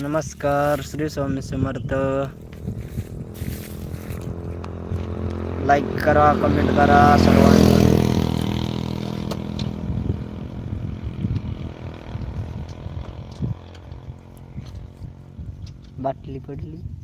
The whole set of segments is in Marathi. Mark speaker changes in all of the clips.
Speaker 1: नमस्कार श्री स्वामी समर्थ. लाईक करा कमेंट करा सर्वांनी. बाटली पडली.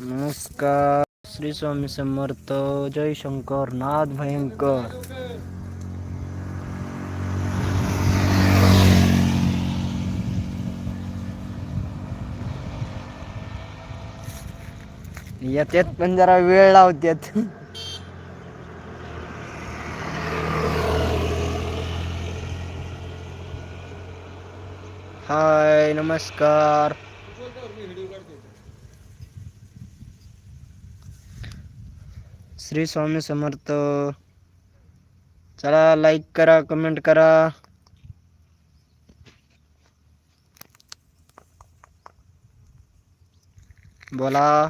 Speaker 1: नमस्कार। श्री स्वामी समर्थ। जय शंकर। नाथ भयंकर। येत्यात पण जरा वेळ हाय नमस्कार. श्री स्वामी समर्थ. चला लाईक करा कमेंट करा. बोला.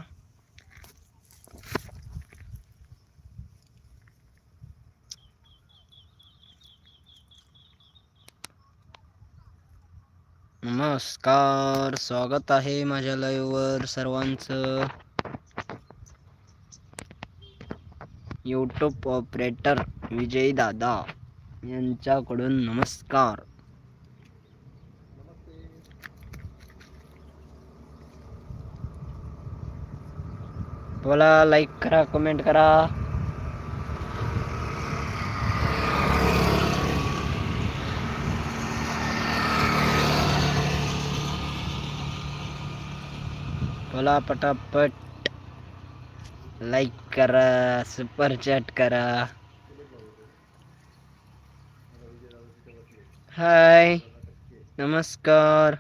Speaker 1: नमस्कार स्वागत आहे माझ्या लाईव्हवर सर्वांचं. यूट्यूब ऑपरेटर विजय दादा यांच्याकडून नमस्कार. बोला लाईक करा कमेंट करा. बोला पटापट. लाईक करा सुपर चॅट करा। हाय नमस्कार।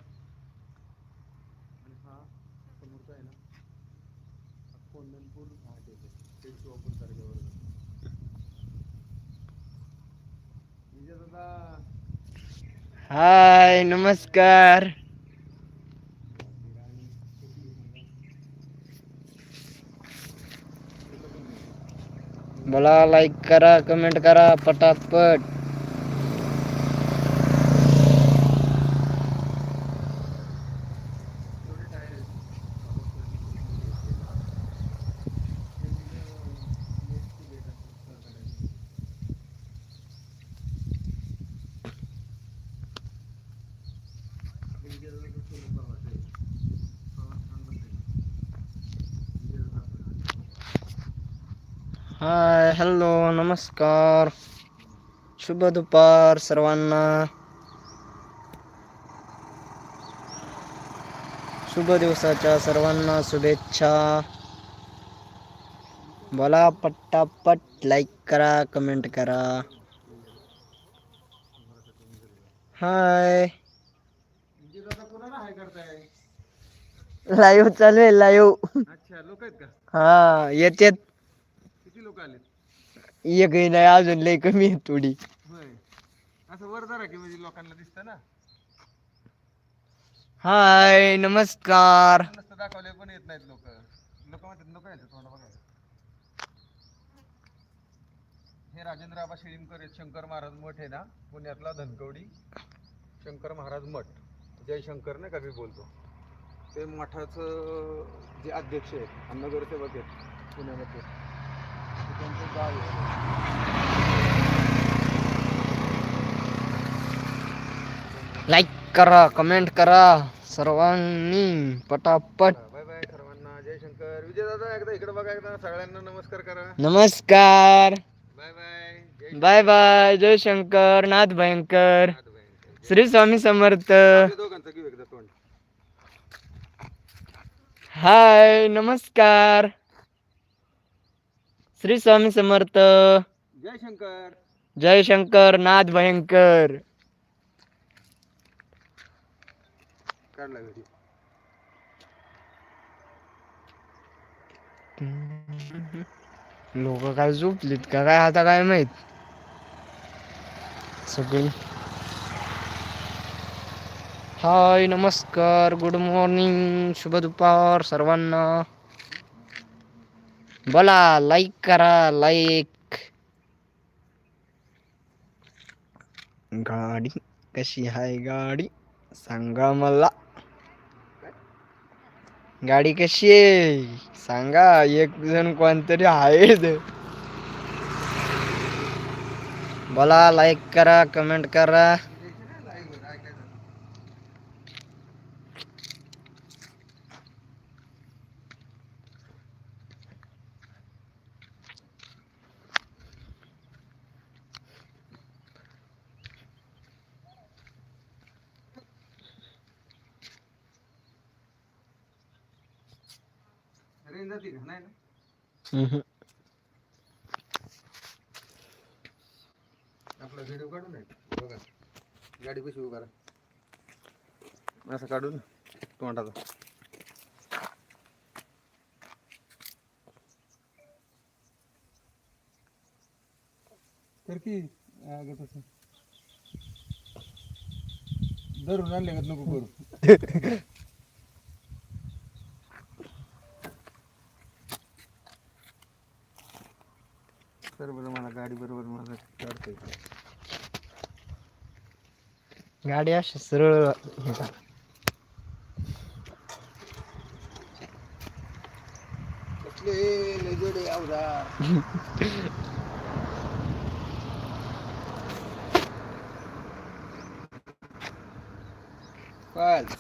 Speaker 1: हाय नमस्कार। बोला लाईक करा कमेंट करा पटापट. हॅलो नमस्कार. शुभ दुपार सर्वांना. शुभ दिवसाच्या सर्वांना शुभेच्छा. बोला पट्टापट लाईक करा कमेंट करा. हाय लाईव्ह चालू आहे लाईव्ह
Speaker 2: अच्छा लोक आहेत का?
Speaker 1: हा येतात
Speaker 2: किती लोक
Speaker 1: एकही नाही अजून लय कमी आहे थोडी.
Speaker 2: होय. असं वर जरा की म्हणजे लोकांना दिसतं ना.
Speaker 1: हाय नमस्कार.
Speaker 2: नसतं दाखवले पण येत नाहीत लोक. लोक म्हणतात नको यायचं थोडं बघायचं हे राजेंद्र आबा शिळीमकर आहेत शंकर महाराज मठ आहे ना पुण्यातला धनकवडी. शंकर महाराज मठ. जय शंकर नाही का मी बोलतो? ते मठाचं जे अध्यक्ष आहेत आणि नगरसेवक आहेत पुण्यामध्ये.
Speaker 1: लाईक करा कमेंट करा सर्वांनी पटापट.
Speaker 2: बाय बाय सर्वांना. जय शंकर विजय दादा एकदा इकडे बघा एकदा सगळ्यांना नमस्कार करा.
Speaker 1: नमस्कार.
Speaker 2: बाय बाय जय
Speaker 1: बाय बाय जय शंकर नाथ भयंकर. श्री स्वामी समर्थ.
Speaker 2: आपल्या दोघांचं घेऊ एकदा तोंड.
Speaker 1: हाय नमस्कार. श्री स्वामी समर्थ.
Speaker 2: जय शंकर.
Speaker 1: जय शंकर नाथ भयंकर. लोक काय झोपलीत का? काय आता काय माहीत? सगळी. हाय नमस्कार गुड मॉर्निंग शुभ दुपार सर्वांना. बोला लाईक करा लाईक गाडी कशी आहे गाडी? सांगा मला. गाडी कशी आहे? सांगा एक जण कोणतरी आहेत. बोला लाईक करा कमेंट करा.
Speaker 2: रेंज जाते का? नाही ना. आपला व्हिडिओ काढून आहे बघा. गाडी कशी उभा राहा असं काढून तोंडाचा तर की तसं. धरून आणले का नको करू? तर बरं मला गाडी बरोबर माझं काढता येते
Speaker 1: गाडी अशी सरळ हे करा.
Speaker 2: कसले लय जोडे अवजार. पाच.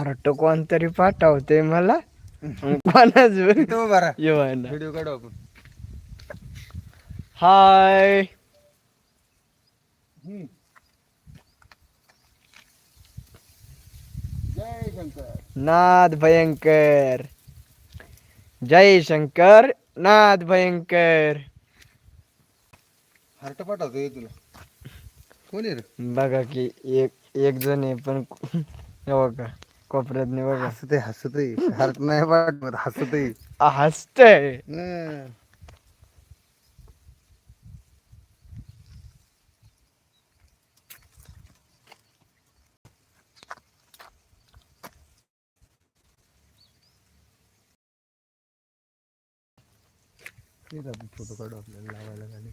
Speaker 1: हार्ट कोणतरी पाठवते मला. कोणाच
Speaker 2: व्हिडिओ काढू आपण.
Speaker 1: हाय.
Speaker 2: जय शंकर.
Speaker 1: नाद भयंकर. जय शंकर नाद भयंकर.
Speaker 2: हार्ट पाठवतो तुला. कोण आहे
Speaker 1: बघा की एक एक जण आहे पण बघा. कोपऱ्यात नाही बघा.
Speaker 2: हसते हसते हार्ट नाही पाठवत हसते
Speaker 1: हसतय.
Speaker 2: फोटो काढू आपल्याला लावायला गाडी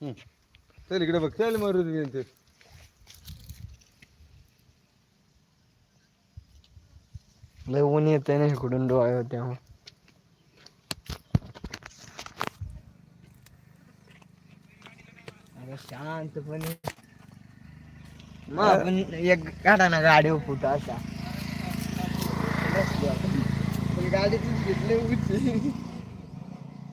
Speaker 2: चल इकडे बघ चल मारुती यांचे
Speaker 1: लय ऊन येते ना इकडून डोळे होते शांतपणे. मग आपण एक काढा ना गाडी फुट अशा.
Speaker 2: गाडी घेतली उची